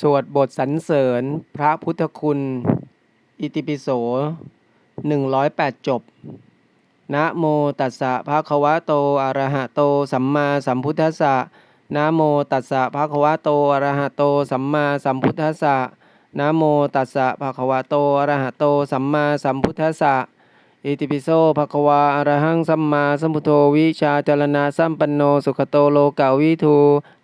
สวดบทสรรเสริญพระพุทธคุณ อิติปิโสหนึ่งร้อยแปดจบ นะโมตัสสะภะคะวะโตอะระหะโต สัมมาสัมพุทธัสสะนะโมตัสสะภะคะวะโตอะระหะโต สัมมาสัมพุทธัสสะนะโมตัสสะภะคะวะโตอะระหะโต สัมมาสัมพุทธัสสะ อิติปิโสภควะอระหังสัมมาสัมพุทโธวิชาจารณะสัมปันโนสุขโตโลกาวิทู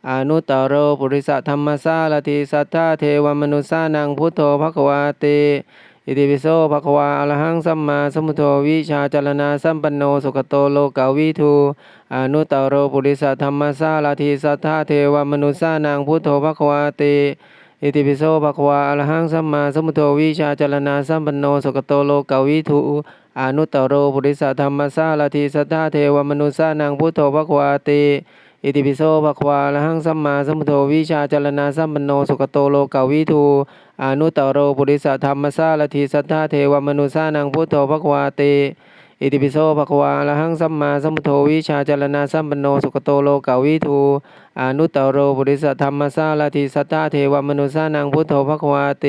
อนุตตโรปุริสธรรมสารติสัทธาเทวมนุสานังพุทโธภควะเตอิติปิโสภควะอระหังสัมมาสัมพุทโธวิชาจารณะสัมปันโนสุขโตโลกาวิทูอนุตตโรปุริสธรรมสารติสัทธาเทวมนุสานังพุทโธภควะเตอิติปิโสภควะอระหังสัมมาสัมพุทโธวิชาจารณะสัมปันโนสุขโตโลกาวิทู อนุตตโรปุริสธรรมสารติสัทธาเทวมนุสานังพุทโธภควะเตอิติปิโสภควะอะหังสัมมาสัมพุทโธวิชาจารณะสัมปันโนสุขโตโลกาวิทูอนุตตโรปุริสธรรมสารติสัทธาเทวมนุสานังพุทโธภควะเตอิติปิโสภควะอะหังสัมมาสัมพุทโธวิชาจารณะสัมปันโนสุขโตโลกาวิทูอนุตตโรปุริสธรรมสารติสัทธาเทวมนุสานังพุทโธภควะเต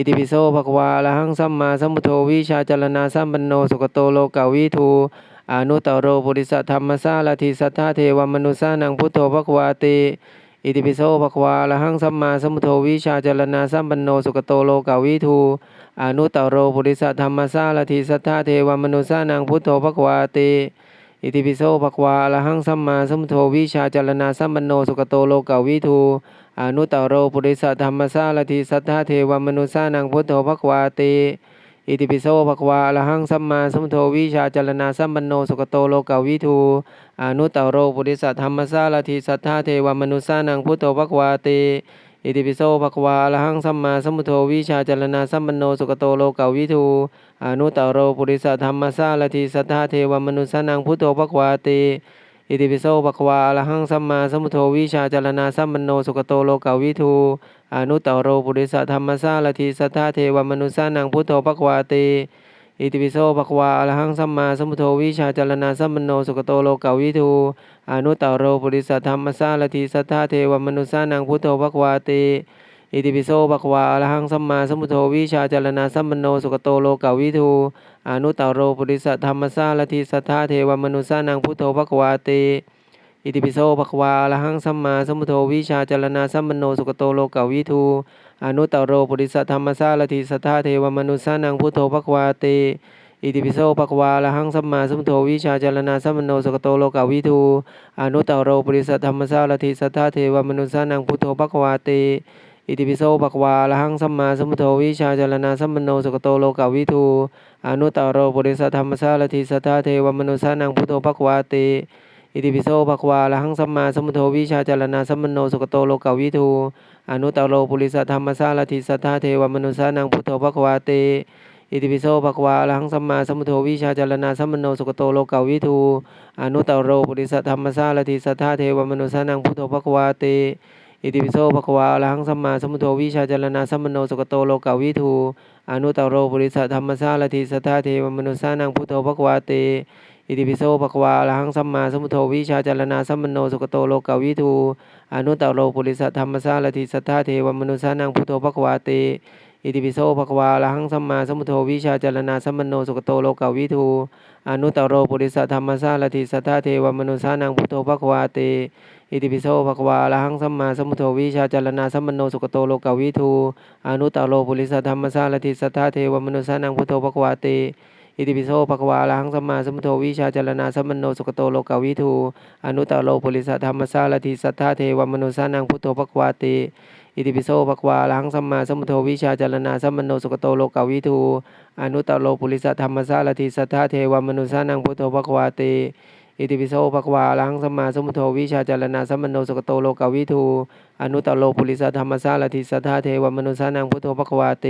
อิติปิโสภควะอะหังสัมมาสัมพุทโธวิชาจารณะสัมปันโนสุขโตโลกาวิทูอนุตตโรปุริสธรรมสารติสัทธาเทวมนุสานังพุทโธภควะเตอิติปิโสภควะอะหังสัมมาสัมพุทโธวิชาจารณะสัมปันโนสุขโตโลกาวิทูอนุตตโรปุริสธรรมสารติสัทธาเทวมนุสานังพุทโธภควะเต อิติปิโสภควะอะระหังสัมมาสัมพุทโธวิชาจารณะสัมปันโนสุขโตโลกาวิทูอนุตตโรปุริสธรรมสารติสัทธาเทวมนุสานังพุทโธภควะเตอิติปิโสภควะอะระหังสัมมาสัมพุทโธวิชาจารณะสัมปันโนสุขโตโลกาวิทูอนุตตโรปุริสธรรมสารติสัทธาเทวมนุสานังพุทโธภควะเต อิติปิโสภควะอระหังสัมมาสัมพุทโธวิชาจารณะสัมปันโนสุขโตโลกาวิทูอนุตตโรปุริสธรรมสารติสัทธาเทวมนุสานังพุทโธภควะเตอิติปิโสภควะอระหังสัมมาสัมพุทโธวิชาจารณะสัมปันโนสุขโตโลกาวิทูอนุตตโรปุริสธรรมสารติสัทธาเทวมนุสานังพุทโธภควะเต อิติปิโสภควะอะรหังสัมมาสัมพุทโธวิชาจารณะสัมปโนสุขโตโลกาวิทูอนุตตโรปุริสธรรมสารติสัทธาเทวมนุสานังพุทโธภควะเตอิติปิโสภควะอะรหังสัมมาสัมพุทโธวิชาจารณะสัมปโนสุขโตโลกาวิทูอนุตตโรปุริสธรรมสารติสัทธาเทวมนุสานังพุทโธภควะเตอิติปิโสภควะอะรหังสัมมาสัมพุทโธวิชาจารณะสัมปโนสุขโตโลกาวิทู อนุตตโรปุริสธรรมสารติสัทธาเทวมนุสานังพุทโธภควะเตอิติปิโสภะควะอะหังสัมมาสัมพุทโธวิชาจารณะสัมโนสุขโตโลกาวิทูอนุตตโรปุริสธรรมสารติสัทธาเทวมนุสานังพุทโธภะควะเตอิติปิโสภะควะอะหังสัมมาสัมพุทโธวิชาจารณะสัมโนสุขโตโลกาวิทูอนุตตโรปุริสธรรมสารติสัทธาเทวมนุสานังพุทโธภะควะเตอิติปิโสภะควะอะหังสัมมาสัมพุทโธวิชาจารณะสัมโนสุขโตโลกาวิทู อนุตตโรปุริสธรรมสารติสัทธาเทวมนุสานังพุทโธภควะเตอิติปิโสภควะอะระหังสัมมาสัมพุทโธวิชาจารณะสัมปันโนสุขโตโลกาวิทูอนุตตโรปุริสธรรมสารติสัทธาเทวมนุสานังพุทโธภควะเตอิติปิโสภควะอะระหังสัมมาสัมพุทโธวิชาจารณะสัมปันโนสุขโตโลกาวิทูอนุตตโรปุริสธรรมสารติสัทธาเทวมนุสานังพุทโธภควะเต อิติปิโสภะควะอะหังสัมมาสัมพุทโธวิชาจารณะสัมปันโนสุขโตโลกาวิทูอนุตตโรปุริสธรรมสารติสัทธาเทวมนุสานังพุทโธภะควะเตอิติปิโสภควะอะหังสัมมาสัมพุทโธวิชาจารณะสัมปันโนสุขโตโลกาวิทูอนุตตโรปุริสธรรมสารติสัทธาเทวมนุสานังพุทโธภควะเตอิติปิโสภควะอะหังสัมมาสัมพุทโธวิชาจารณะสัมปันโนสุขโตโลกาวิทูอนุตตโรปุริสธรรมสารติสัทธาเทวมนุสานังพุทโธภควะเต อิติปิโสภควะอะระหังสัมมาสัมพุทโธวิชาจารณะสัมโนสุขโตโลกาวิทูอนุตตโรปุริสธรรมสารติสัทธาเทวมนุสานังพุทโธภควะเตอิติปิโสภควะอะระหังสัมมาสัมพุทโธวิชาจารณะสัมโนสุขโตโลกาวิทูอนุตตโรปุริสธรรมสารติสัทธาเทวมนุสานังพุทโธภควะเตอิติปิโสภควะอะระหังสัมมาสัมพุทโธวิชาจารณะสัมโนสุขโตโลกาวิทูอนุตตโรปุริสธรรมสารติสัทธาเทวมนุสานังพุทโธภควะเต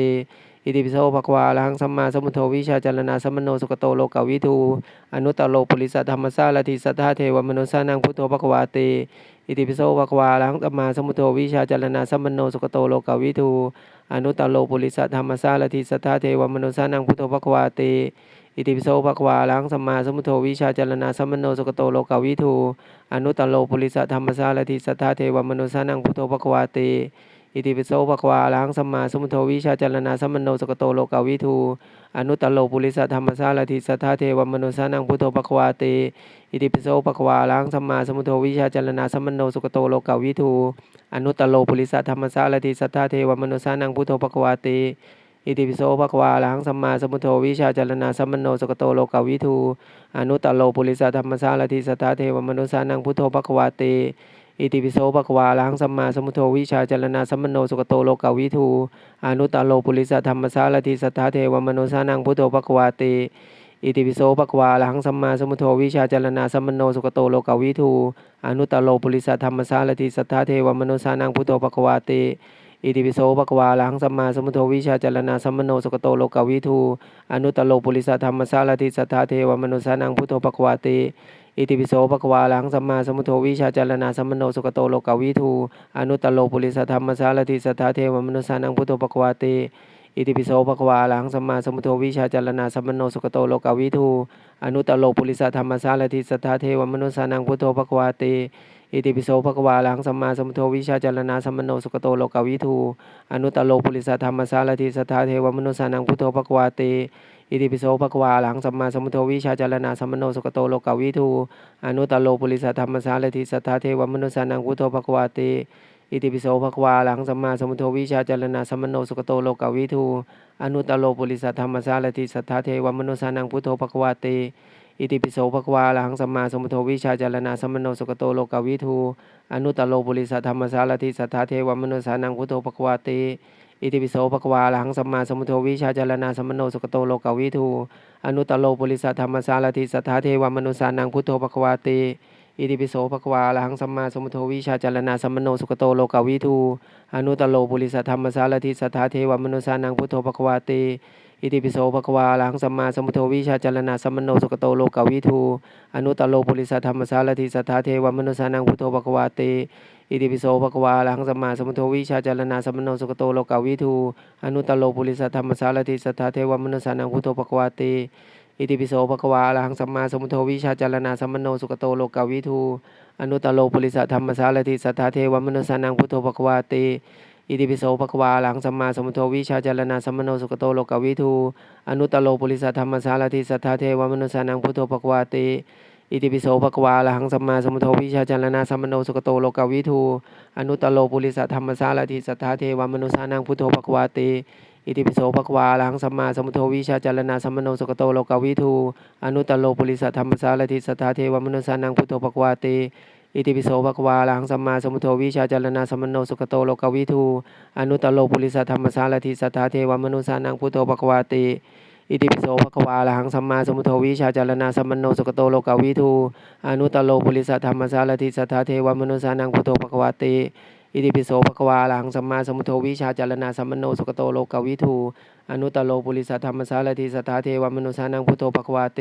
อิติปิโสภควะอะระหังสัมมาสัมพุทโธวิชาจารณะสัมปโนสุขโตโลกาวิทูอนุตตโรปุริสธรรมสารติสัทธาเทวมนุสานังพุทโธภควะเตอิติปิโสภควะอะระหังสัมมาสัมพุทโธวิชาจารณะสัมปโนสุขโตโลกาวิทูอนุตตโรปุริสธรรมสารติสัทธาเทวมนุสานังพุทโธภควะเตอิติปิโสภควะอะระหังสัมมาสัมพุทโธวิชาจารณะสัมปโนสุขโตโลกาวิทูอนุตตโรปุริสธรรมสารติสัทธาเทวมนุสานังพุทโธภควะเต อิติปิโสภควาอะระหังสัมมาสมุทโธวิชาจารณะสัมนโนสุขโตโลกาวิทูอนุตตโลปุริสธรรมสารถิสัทธาเทวมนุสานังพุทโธภควาเตอิติปิโสภควาอะระหังสัมมาสมุทโธวิชาจารณะสัมนโนสุขโตโลกาวิทูอนุตตโลปุริสธรรมสารถิสัทธาเทวมนุสานังพุทโธภควาเตอิติปิโสภควาอะระหังสัมมาสมุทโธวิชาจารณะสัมนโนสุขโตโลกาวิทูอนุตตโลปุริสธรรมสารถิสัทธาเทวมนุสานังพุทโธภควาเต อิติปิโสภะควาอะระหังสัมมาสัมพุทโธวิชาจารณะสัมปันโนสุขโตโลกาวิทูอนุตตโลปุริสธรรมสารถิสัทธาเทวมนุสานังพุทโธภะควาเตอิติปิโสภะควาอะระหังสัมมาสัมพุทโธวิชาจารณะสัมปันโนสุขโตโลกาวิทูอนุตตโลปุริสธรรมสารถิสัทธาเทวมนุสานังพุทโธภะควาเตอิติปิโสภะควาอะระหังสัมมาสัมพุทโธวิชาจารณะสัมปันโนสุขโตโลกาวิทูอนุตตโลปุริสธรรมสารถิสัทธาเทวมนุสานังพุทโธภะควาเต อิติปิโสภะควาลังสัมมาสัมพุทโธวิชาจารณาสัมโนสุกโตโลกาวิทูอนุตตโลปุริสธรรมสารติสัทธาเทวมนุสานังพุทโธภะควาติอิติปิโสภะควาลังสัมมาสัมพุทโธวิชาจารณาสัมโนสุกโตโลกาวิทูอนุตตโลปุริสธรรมสารติสัทธาเทวมนุสานังพุทโธภะควาติ อิติปิโสภควาอะระหังสัมมาสัมพุทโธวิชาจารณะสัมปันโนสุขโตโลกาวิทูอนุตตโลปุริสธรรมสารถิสทธาเทวมนุสานังพุทโธภควาเตอิติปิโสภควาอะระหังสัมมาสัมพุทโธวิชาจารณะสัมปันโนสุขโตโลกาวิทูอนุตตโลปุริสธรรมสารถิสทธาเทวมนุสานังพุทโธภควาเตอิติปิโสภควาอะระหังสัมมาสัมพุทโธวิชาจารณะสัมปันโนสุขโตโลกาวิทูอนุตตโลปุริสธรรมสารถิสทธาเทวมนุสานังพุทโธภควาเต อิติปิโสภควาอะระหังสัมมาสมุทโธวิชาจารณะสัมโนสุขโตโลกาวิทูอนุตตโลปุริสธรรมสารถิสัทธาเทวมนุสานังพุทโธภควาเตอิติปิโสภควาอะระหังสัมมาสมุทโธวิชาจารณะสัมโนสุขโตโลกาวิทูอนุตตโลปุริสธรรมสารถิสัทธาเทวมนุสานังพุทโธภควาเตอิติปิโสภควาอะระหังสัมมาสมุทโธวิชาจารณะสัมโนสุขโตโลกาวิทูอนุตตโลปุริสธรรมสารถิสัทธาเทวมนุสานังพุทโธภควาเต อิติปิโสภควาอะระหังสัมมาสัมพุทโธวิชาจารณะสัมปันโนสุขโตโลกาวิทูอนุตตโลปุริสธรรมสารถิสัทธาเทวมนุสานังพุทโธภควาเตอิติปิโสภควาอะระหังสัมมาสัมพุทโธวิชาจารณะสัมปันโนสุขโตโลกาวิทูอนุตตโลปุริสธรรมสารถิสัทธาเทวมนุสานังพุทโธภควาเตอิติปิโสภควาอรหังสัมมาสัมพุทโธวิชาจารณะสัมปันโนสุขโตโลกาวิทูอนุตตโลปุริสธรรมสารถิสัทธาเทวมนุสานังพุทโธภควาเต อิติปิโสภควาอะระหังสัมมาสัมพุทโธวิชาจารณะสัมปันโนสุขโตโลกาวิทูอนุตตโลปุริสธรรมสารถิสัทธาเทวมนุสานังพุทโธภควาเตอิติปิโสภควาอะระหังสัมมาสัมพุทโธวิชาจารณะสัมปันโนสุขโตโลกาวิทูอนุตตโลปุริสธรรมสารถิสัทธาเทวมนุสานังพุทโธภควาเตอิติปิโสภควาอะระหังสัมมาสัมพุทโธวิชาจารณะสัมปันโนสุขโตโลกาวิทูอนุตตโลปุริสธรรมสารถิสัทธาเทวมนุสานังพุทโธภควาเต อิติปิโสภควาอะระหังสัมมาสัมพุทโธวิชาจารณะสัมโนสุขโตโลกาวิทูอนุตโลปุริสธรรมสารถิสัทธาเทวมนุสานังพุทโธภควาเตอิติปิโสภควาอะระหังสัมมาสัมพุทโธวิชาจารณะสัมโนสุขโตโลกาวิทูอนุตโลปุริสธรรมสารถิสัทธาเทวมนุสานังพุทโธภควาเตอิติปิโสภควาอะระหังสัมมาสัมพุทโธวิชาจารณะสัมโนสุขโตโลกาวิทูอนุตโลปุริสธรรมสารถิสัทธาเทวมนุสานังพุทโธภควาเต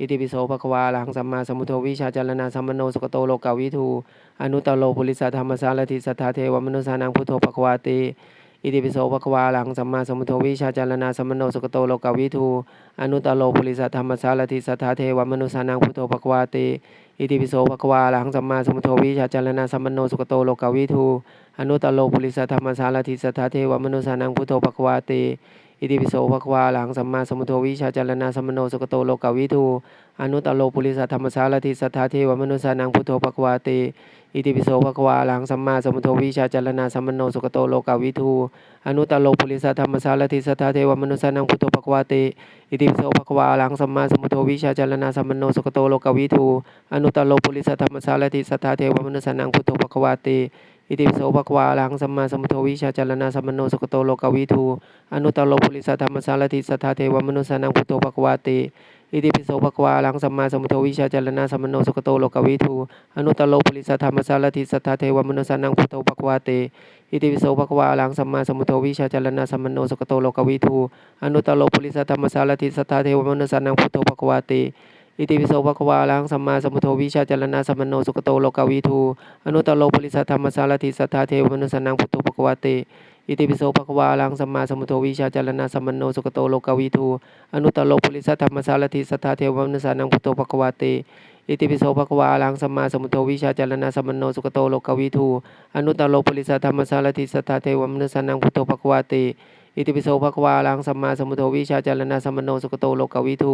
อิติปิโสภควาอะระหังสัมมาสัมพุทโธวิชาจารณะสัมปันโนสุขโตโลกาวิทูอนุตตโลปุริสธรรมสารถิสัทธาเทวมนุสานังพุทโธภควาเตอิติปิโสภควาอะระหังสัมมาสัมพุทโธวิชาจารณะสัมปันโนสุขโตโลกาวิทูอนุตตโลปุริสธรรมสารถิสัทธาเทวมนุสานังพุทโธภควาเตอิติปิโสภควาอะระหังสัมมาสัมพุทโธวิชาจารณะสัมปันโนสุขโตโลกาวิทูอนุตตโลปุริสธรรมสารถิสัทธาเทวมนุสานังพุทโธภควาเต อิติปิโสภควาอะระหังสัมมาสัมพุทโธวิชาจารณะสัมโนสุขโตโลกาวิทูอนุตตโลปุริสธรรมสารถิสัทธาเทวมนุสานังพุทโธภควาเตอิติปิโสภควาอะระหังสัมมาสัมพุทโธวิชาจารณะสัมโนสุขโตโลกาวิทูอนุตตโลปุริสธรรมสารถิสัทธาเทวมนุสานังพุทโธภควาเตอิติปิโสภควาอะระหังสัมมาสัมพุทโธวิชาจารณะสัมโนสุขโตโลกาวิทูอนุตตโลปุริสธรรมสารถิสัทธาเทวมนุสานังพุทโธภควาเต อิติปิโสภควาอะระหังสัมมาสัมพุทโธวิชาจารณะสัมปันโนสุขโตโลกวิทูอนุตตโลปุริสธรรมสารถิสัทธาเทวมนุสานังพุทโธภควาเตอิติปิโสภควาอะระหังสัมมาสัมพุทโธวิชาจารณะสัมปันโนสุขโตโลกวิทูอนุตตโลปุริสธรรมสารถิสัทธาเทวมนุสานังพุทโธภควาเตอิติปิโสภควาอะระหังสัมมาสัมพุทโธวิชาจารณะสัมปันโนสุขโตโลกวิทูอนุตตโลปุริสธรรมสารถิสัทธาเทวมนุสานังพุทโธภควาเต อิติปิโสภควาอะระหังสัมมาสัมพุทโธวิชาจารณะสัมโนสุขโตโลกาวิทูอนุตตโลปุริสธรรมสารถิสัทธาเทวมนุสานังพุทโธภควาเตอิติปิโสภควาอะระหังสัมมาสัมพุทโธวิชาจารณะสัมโนสุขโตโลกาวิทูอนุตตโลปุริสธรรมสารถิสัทธาเทวมนุสานังพุทโธภควาเตอิติปิโสภควาอะระหังสัมมาสัมพุทโธวิชาจารณะสัมโนสุขโตโลกาวิทูอนุตตรโลปุริสธรรมสารติสัทธาเทวมนุสานังพุทโธภควาติ อิติปิโสภควาอะระหังสัมมาสัมพุทโธวิชาจารณะสัมปันโนสุขโตโลกวิทู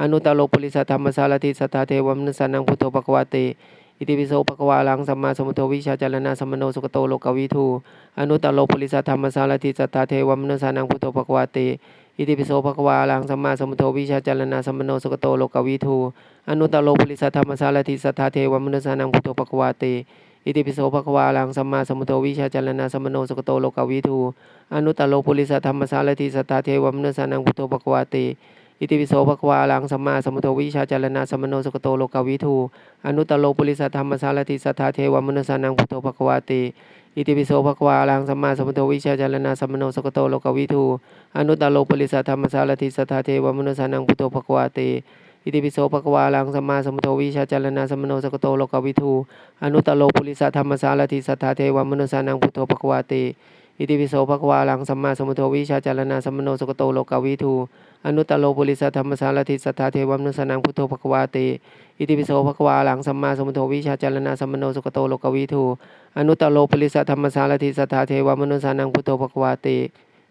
อนุตตรโลปุริสธรรมสารติสัทธาเทวมนุสสานังพุทโธภควาติอิติปิโสภควาอะระหังสัมมาสัมพุทโธวิชาจารณะสัมปันโนสุขโตโลกวิทูอนุตตรโลปุริสธรรมสารติสัทธาเทวมนุสสานังพุทโธภควาติอิติปิโสภควาอะระหังสัมมาสัมพุทโธวิชาจารณะสัมปันโนสุขโตโลกวิทูอนุตตรโลปุริสธรรมสารติสัทธาเทวมนุสสานังพุทโธภควาติ อิติปิโสภควาลังสัมมาสัมพุทโธวิชาจารณะสัมโนสุขโตโลกวิทูอนุตตโลปุริสธรรมสารติสัทธาเทวมนุสานังพุทโธภควาติอิติปิโสภควาลังสัมมาสัมพุทโธวิชาจารณะสัมโนสุขโตโลกวิทูอนุตตโลปุริสธรรมสารติสัทธาเทวมนุสานังพุทโธภควาติอิติปิโสภควาลังสัมมาสัมพุทโธวิชาจารณะสัมโนสุขโตโลกวิทูอนุตตโลปุริสธรรมสารติสัทธาเทวมนุสสานังพุทโธภควาติ อิติปิโสภะควาลังสัมมาสัมพุทโธวิชาจารณะสัมโนสกโตโลกวิทูอนุตตรโลปุริสธรรมสารติสัทธาเทวมนุสานังพุทโธภะควาติอิติปิโสภะควาลังสัมมาสัมพุทโธวิชาจารณะสัมโนสกโตโลกวิทูอนุตตโลปุริสธรรมสารติสัทธาเทวมนุสานังพุทโธภะควาติอิติปิโสภะควาลังสัมมาสัมพุทโธวิชาจารณะสัมโนสกโตโลกวิทูอนุตตโลปุริสธรรมสารติสัทธาเทวมนุสานังพุทโธภะควาติ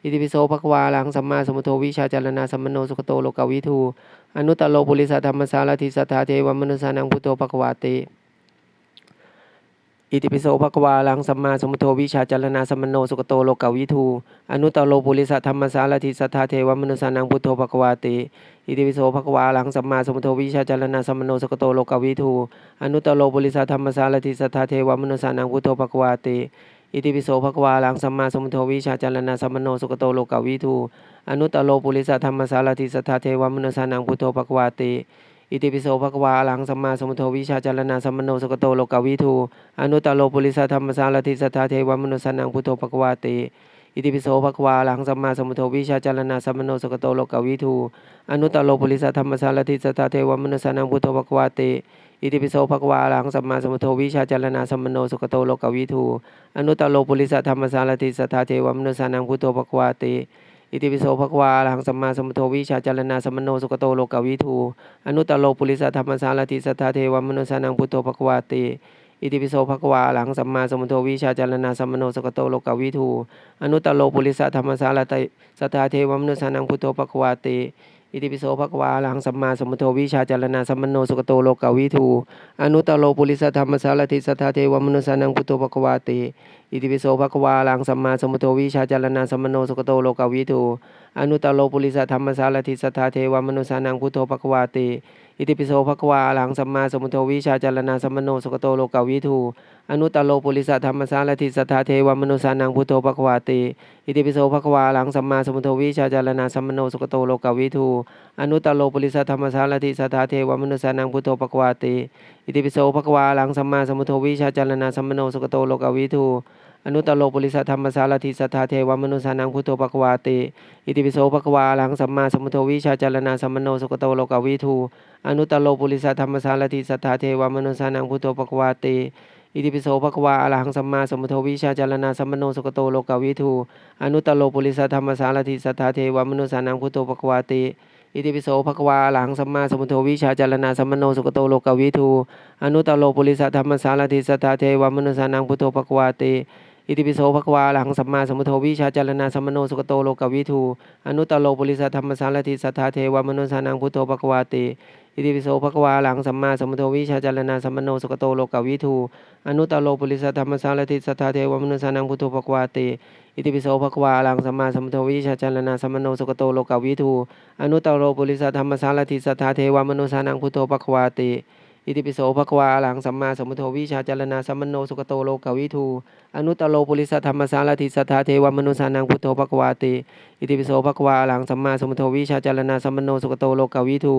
อิติปิโสภควาลังสัมมาสัมพุทโธวิชาจารณะสัมมโนสุขโตโลกวิทูอนุตตรโลปุริสธรรมสารติสัทธาเทวมนุสานังพุทโธภควาติอิติปิโสภควาลังสัมมาสัมพุทโธวิชาจารณะสัมมโนสุขโตโลกวิทูอนุตตรโลปุริสธรรมสารติสัทธาเทวมนุสานังพุทโธภควาติอิติปิโสภควาลังสัมมาสัมพุทโธวิชาจารณะสัมมโนสุขโตโลกวิทูอนุตตรโลปุริสธรรมสารติสัทธาเทวมนุสานังพุทโธภควาติ อิติปิโสภควาลังสัมมาสัมพุทโธวิชาจารณะสัมมโนสุขโตโลกวิทูอนุตตโลปุริสธรรมสารติสัทธาเทวมนุสานังพุทโธภควาติอิติปิโสภควาลังสัมมาสัมพุทโธวิชาจารณะสัมมโนสุขโตโลกวิทูอนุตตโลปุริสธรรมสารติสัทธาเทวมนุสานังพุทโธภควาติอิติปิโสภควาลังสัมมาสัมพุทโธวิชาจารณะสัมมโนสุขโตโลกวิทูอนุตตโลปุริสธรรมสารติสัทธาเทวมนุสานังพุทโธภควาติ อิติปิโสภควาลังสัมมาสัมพุทโธวิชาจารณะสัมมโนสุขโตโลกวิทูอนุตตโลปุริสธรรมสารติสัทธาเทวมนุสานังพุทโธภควาติอิติปิโสภควาลังสัมมาสัมพุทโธวิชาจารณะสัมมโนสุขโตโลกวิทูอนุตตโลปุริสธรรมสารติสัทธาเทวมนุสานังพุทโธภควาติอิติปิโสภควาหลังสัมมาสัมพุทโธวิชาจารณะสัมมโนสุขโตโลกวิทูอนุตตโลปุริสธรรมสารติสัทธาเทวมนุสานังพุทโธภควาติ อิติปิโสภควาลังสัมมาสัมพุทโธวิชาจารณาสัมมโนสุกโตโลกาวิทูอนุตตรโลปุริสธรรมสารติสัทธาเทวมนุสานังพุทโธภควาติอิติปิโสภควาลังสัมมาสัมพุทโธวิชาจารณาสัมมโนสุกโตโลกาวิทูอนุตตรโลปุริสธรรมสารติสัทธาเทวมนุสานังพุทโธภควาติ อิติปิโสภควาหลังสัมมาสัมพุทโธวิชาจารณะสัมมโนสุขโตโลกาวิทูอนุตตโลปุริสธรรมสารติสัทธาเทวมนุสานังพุทโธภควาติอิติปิโสภควาหลังสัมมาสัมพุทโธวิชาจารณะสัมมโนสุขโตโลกาวิทูอนุตตโลปุริสธรรมสารติสัทธาเทวมนุสานังพุทโธภควาติอิติปิโสภควาหลังสัมมาสัมพุทโธวิชาจารณะสัมมโนสุขโตโลกาวิทู อนุตตรโลปุริสธรรมสารติสัทธาเทวมนุสานังพุทโธภะคะวาติอิติปิโสภควาลังสัมมาสัมพุทโธวิชาจารณะสัมมโนสุขโตโลกวิทูอนุตตรโลปุริสธรรมสารติสัทธาเทวมนุสานังพุทโธภะคะวาติอิติปิโสภควาอรหังสัมมาสัมพุทโธวิชาจารณะสัมมโนสุขโตโลกวิทูอนุตตรโลปุริสธรรมสารติสัทธาเทวมนุสานังพุทโธภะคะวาติอิติปิโสภควาอะระหังสัมมาสัมพุทโธวิชาจารณะสัมมโนสุขโตโลกวิทูอนุตตรโลปุริสธรรมสารติสัทธาเทวมนุสานังพุทโธภะควาติ อิติปิโสภควาอะระหังสัมมาสัมพุทโธวิชาจารณะสัมมโนสุขโตโลกวิทู อนุตตโลปุริสธรรมสารติสัทธาเทวมนุสานังพุทโธภควาติอิติปิโสภควาอะระหังสัมมาสัมพุทโธวิชาจารณะสัมมโนสุขโตโลกวิทูอนุตตโลปุริสธรรมสารติสัทธาเทวมนุสานังพุทโธภควาติอิติปิโสภควาอะระหังสัมมาสัมพุทโธวิชาจารณะสัมมโนสุขโตโลกวิทูอนุตตโลปุริสธรรมสารติสัทธาเทวมนุสานังพุทโธภควาติ อิติปิโสภควาอะระหังสัมมาสมุทโธวิชาจารณะสัมมโนสุขโตโลกวิทูอนุตโลปุริสธรรมสารติสัทธาเทวมนุสานังพุทโธภควาติอิติปิโสภควาอะระหังสัมมาสมุทโธวิชาจารณะสัมมโนสุขโตโลกวิทู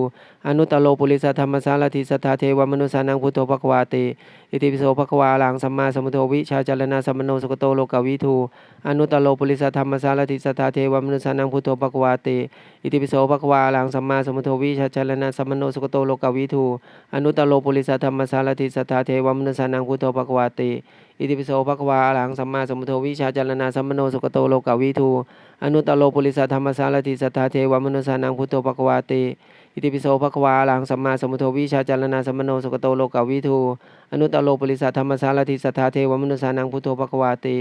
อนุตโลปุริสธรรมสารติสัทธาเทวมนุสานังพุทโธภควาติอิติปิโสภควาอะระหังสัมมาสมุทโธวิชาจารณะสัมมโนสุขโตโลกวิทูอนุตโลปุริสธรรมสารติสัทธาเทวมนุสานังพุทโธภควาติอิติปิโสภควาอะระหังสัมมาสมุทโธวิชาจารณะสัมมโนสุขโตโลกวิทูอนุตโลปุริสธรรมสารติสัทธาเทวมนุสานังพุทโธภะควาติอิติปิโสภะควาอรหังสัมมาสัมพุทโธวิชาจารณะสัมมโนสุขโตโลกวิทูอนุตตโลปุริสธรรมสารติสัทธาเทวมนุสานังพุทโธภะควาติอิติปิโสภะควาอรหังสัมมาสัมพุทโธวิชาจารณะสัมมโนสุขโตโลกาวิทูอนุตตโลปุริสัทธรรมสารถิสัทธาเทวมนุสานังพุทโธภะควาติ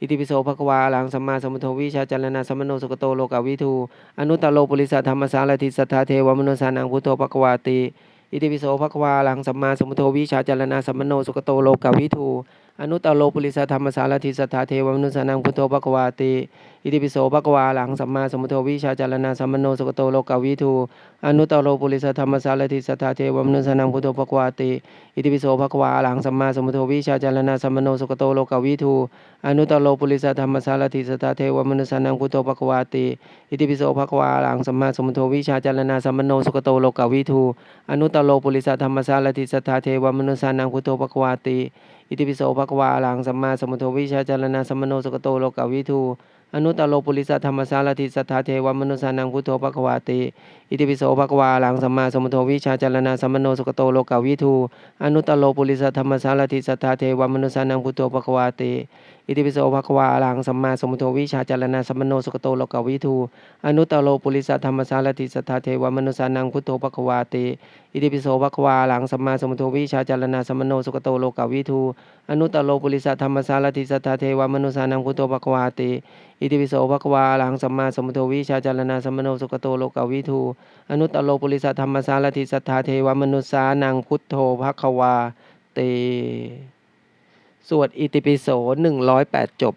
อิติปิโสภะควาอรหังสัมมาสัมพุทโธวิชาจารณะสัมมโนสุขโตโลกาวิทูอนุตตโลปุริสัทธรรมสารถิสัทธาเทวมนุสานังพุทโธภควาติ อิติปิโสภควาหลังสัมมาสัมพุทโธวิชาจารณาสัมมโนสุกโตโลกาวิทูอนุตตโลปุริสธรรมสารทิสัทธาเทวมนุสานังพุทโธภควาติ อิติปิโสภควาอะระหังสัมมาสัมพุทโธวิชาจารณะสัมมโนสุขโตโลกาวิทูอนุตตโรปุริสธรรมสารถิสัทธาเทวมนุสนังพุทโธภควาติอิติปิโสภควาอะระหังสัมมาสัมพุทโธวิชาจารณะสัมมโนสุขโตโลกาวิทูอนุตตโรปุริสธรรมสารถิสัทธาเทวมนุสนังพุทโธภควาติอิติปิโสภควาอะระหังสัมมาสัมพุทโธวิชาจารณะสัมมโนสุขโตโลกาวิทูอนุตตโรปุริสธรรมสารถิสัทธาเทวมนุสนังพุทโธภควาติอิติปิโสภควาอะระหังสัมมาสัมพุทโธวิชาจารณะสัมมโนสุขโตโลกาวิทู อนุตตโลปุริสธรรมสารติสัทธาเทวมนุสานังพุทโธภควาติ อิติปิโสภควาหลังสัมมาสมุทโธวิชาจารณะสัมมโนสุขโตโลกาวิทูอนุตตโลปุริสธรรมสารถิสัทธาเทวมนุสานังพุทโธภควาติอิติปิโสภควาหลังสัมมาสมุทโธวิชาจารณะสัมมโนสุขโตโลกาวิทูอนุตตโลปุริสธรรมสารถิสัทธาเทวมนุสานังพุทโธภควาติอิติปิโสภควาหลังสัมมาสมุทโธวิชาจารณะสัมมโนสุขโตโลกาวิทูอนุตตโลปุริสธรรมสารถิสัทธาเทวมนุสานังพุทโธภควาติอิติปิโสภควาอะระหังสัมมาสมุทโธวิชาจารณะสัมมโนสุขโตโลกาวิทูอนุตตโลปุริสธรรมสารถิสัทธาเทวมนุสานังพุทโธภควาเต สวดอิติปิโสหนึ่งร้อยแปดจบ